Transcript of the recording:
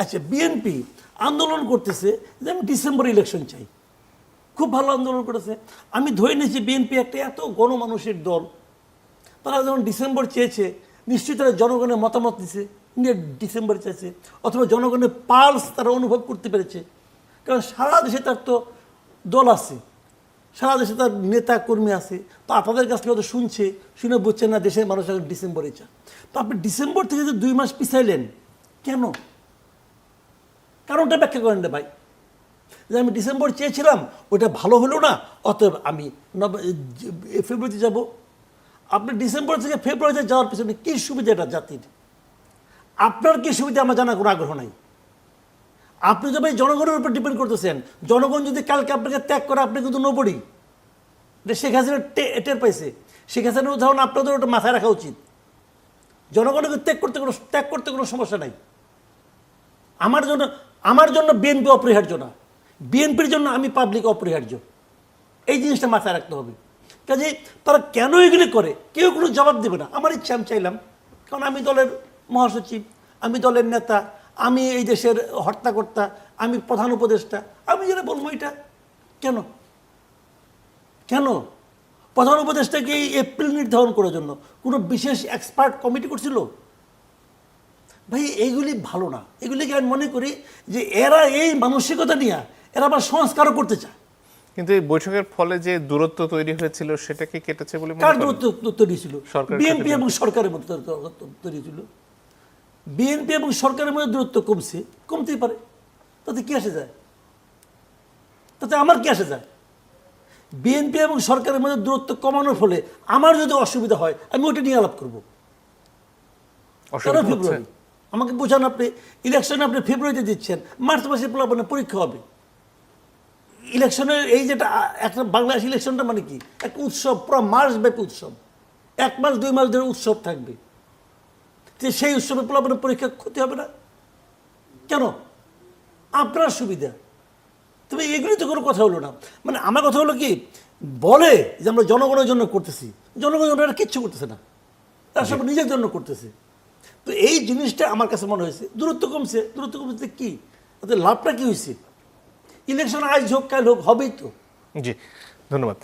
আচ্ছা বিএনপি আন্দোলন করতেছে যে আমি ডিসেম্বর ইলেকশন চাই। খুব ভালো আন্দোলন করেছে। আমি ধরে নিয়েছি বিএনপি একটা এত গণমানুষের দল। তারা যখন ডিসেম্বর চেয়েছে, নিশ্চয়ই তারা জনগণের মতামত দিছে ডিসেম্বর চেয়েছে অথবা জনগণের পালস তারা অনুভব করতে পেরেছে। কারণ সারা দেশে তার তো দল আছে, সারা দেশে তার নেতা কর্মী আছে, তো আপনাদের কাছ থেকে হয়তো শুনছে, শুনে বুঝছেন না দেশের মানুষ এখন ডিসেম্বরে চান তো আপনি ডিসেম্বর থেকে যে দুই মাস পিছাইলেন, কেন? কারণটা ব্যাখ্যা করেন না ভাই। যে আমি ডিসেম্বর চেয়েছিলাম ওটা ভালো হলো না, অতএব আমি ফেব্রুয়ারিতে যাব। আপনি ডিসেম্বর থেকে ফেব্রুয়ারিতে যাওয়ার পিছনে কী সুবিধাটা জাতির? আপনার কী সুবিধা আমার জানার কোনো আগ্রহ নাই। আপনি তো ভাই জনগণের উপর ডিপেন্ড করতেছেন। জনগণ যদি কালকে আপনাকে ত্যাগ করে, আপনি কিন্তু নবড়ি এটা শেখ হাসিনা টের পাইছে। শেখ হাসিনার উদাহরণ আপনাদের ওটা মাথায় রাখা উচিত। জনগণকে ত্যাগ করতে কোনো, ত্যাগ করতে কোনো সমস্যা নাই। আমার জন্য আমার জন্য বিএনপি অপরিহার্য না। বিএনপির জন্য আমি পাবলিক অপরিহার্য। এই জিনিসটা মাথায় রাখতে হবে। কাজে তারা কেন এগুলি করে? কেউ কোনো জবাব দেবে না। আমার ইচ্ছা, আমি চাইলাম। কারণ আমি দলের মহাসচিব, আমি দলের নেতা, আমি এই দেশের হর্তাকর্তা, আমি প্রধান উপদেষ্টা, আমি যেটা বলব এটা। কেন? কেন? প্রধান উপদেষ্টাকে এপ্রিল নির্ধারণ করার জন্য কোনো বিশেষ এক্সপার্ট কমিটি করছিল? ভাই এইগুলি ভালো না। এগুলিকে আমি মনে করি যে এরা এই মানসিকতা নিয়ে এরা আবার সংস্কারও করতে চায়। কিন্তু এই বৈঠকের ফলে যে দূরত্ব তৈরি হয়েছিল সেটা কি কেটেছে বলে কার দূরত্ব তৈরি ছিল বিএনপি এবং সরকারের মধ্যে তৈরি- ছিল বিএনপি এবং সরকারের মধ্যে দূরত্ব কমছে কমতেই পারে। তাতে কি আসে যায়? তাতে আমার কি আসে যায়? বিএনপি এবং সরকারের মধ্যে দূরত্ব কমানোর ফলে আমার যদি অসুবিধা হয় আমি ওটা নিয়ে আলাপ করব। তেরো? ফেব্রুয়ারি? আমাকে বোঝান আপনি ইলেকশন আপনি ফেব্রুয়ারিতে দিচ্ছেন মার্চ মাসে আপনার পরীক্ষা হবে। ইলেকশনের এই যেটা একটা বাংলাদেশ ইলেকশনটা মানে কি? একটা উৎসব পুরো মাস ব্যাপী উৎসব। এক মাস দুই মাস ধরে উৎসব থাকবে। যে সেই উৎসবে আপনার পরীক্ষা ক্ষতি হবে না। কেন? আপনার সুবিধা। তবে এগুলি তো কোনো কথা হলো না। মানে আমার কথা হলো কি? বলে যে আমরা জনগণের জন্য করতেছি। জনগণের জন্য কিচ্ছু করতেছে না। তারা সব নিজের জন্য করতেছে। তো এই জিনিসটা আমার কাছে মনে হয়েছে। দূরত্ব কমছে। দূরত্ব কমছে কি? লাভটা কি হয়েছে? ইলেকশন আজ হোক, কাল হোক, হবেই তো। জি, ধন্যবাদ।